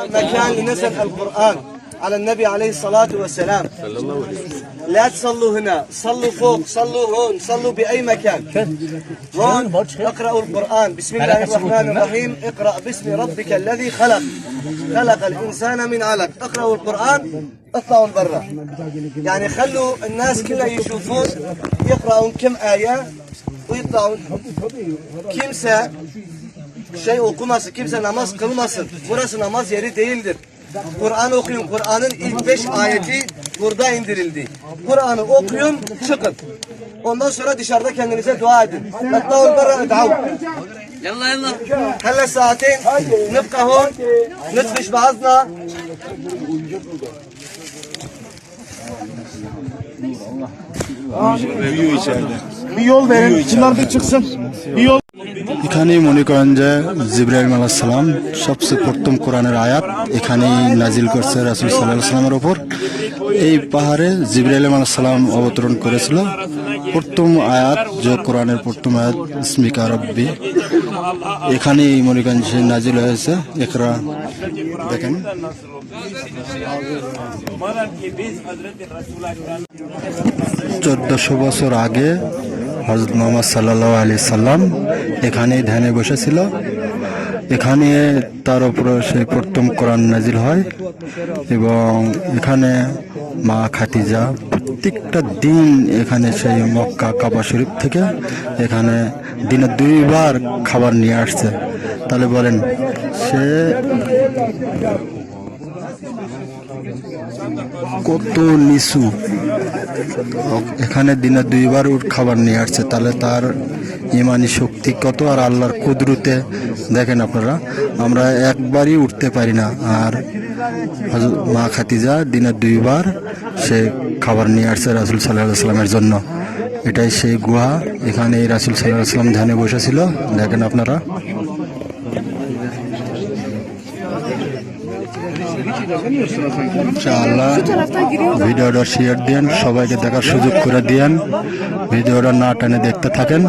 مكان لنزل القرآن على النبي عليه الصلاة والسلام. لا تصلوا هنا صلوا فوق صلوا هون صلوا بأي مكان. هون اقرأوا القرآن. بسم الله الرحمن الرحيم. اقرأ باسم ربك الذي خلق. خلق الإنسان من علق. اقرأوا القرآن اطلعوا برا. يعني خلوا الناس كلها يشوفون يقرأون كم آية ويطلعون kimse şey okumasın, kimse namaz kılmasın. Burası namaz yeri değildir. Kur'an okuyun. Kur'an'ın ilk beş ayeti burada indirildi. Kur'an'ı okuyun, çıkın. Ondan sonra dışarıda kendinize dua edin. Hatta onlara ed'av. يلا يلا هلا ساعتين نبقى هون نتفش بعضنا Bir yol verin. Şunlar bir çıksın. Bir yol এখানেই মনে করেন যে জিব্রাইল সালাম সবচেয়ে প্রথম কোরআনের আয়াত, এখানেই নাজিল করছে রাসুল সাল্লাহ সাল্লামের ওপর এই পাহাড়ে জিব্রাইল সালাম অবতরণ করেছিল। প্রথম আয়াত যে কোরআনের প্রথম আয়াত, ইসমিকা রব্বি। এখানেই মনে করেন যে নাজিল হয়েছে। একরা, দেখেন। চোদ্দশো বছর আগে হজরত মোহাম্মদ সাল্লাহ আলি সাল্লাম এখানেই ধ্যানে বসেছিল। এখানে তার উপর সেই প্রথম কোরআন নাজিল হয় এবং এখানে মা খাতিজা প্রত্যেকটা দিন এখানে সেই মক্কা কাবা শরীফ থেকে এখানে দিনে দুইবার খাবার নিয়ে আসছে। তাহলে বলেন, সে কত নিচু। এখানে দিনে দুইবার খাবার নিয়ে আসছে। তাহলে তার ইমানি শক্তি কত আর আল্লাহর কুদরুতে? দেখেন আপনারা, আমরা একবারই উঠতে পারি না। আর মা খাতিজা দিনে দুইবার সে খাবার নিয়ে আসছে রাসুল সাল্লাহ সাল্লামের জন্য। এটাই সেই গুহা, এখানে এই রাসুল সাল্লাহ সাল্লাম ধ্যানে বসেছিল। দেখেন আপনারা। ইনশাআল্লাহ ভিডিওটা শেয়ার দিন সবাইকে দেখার সুযোগ করে দিয়েন। ভিডিওটা না টানে দেখতে থাকেন।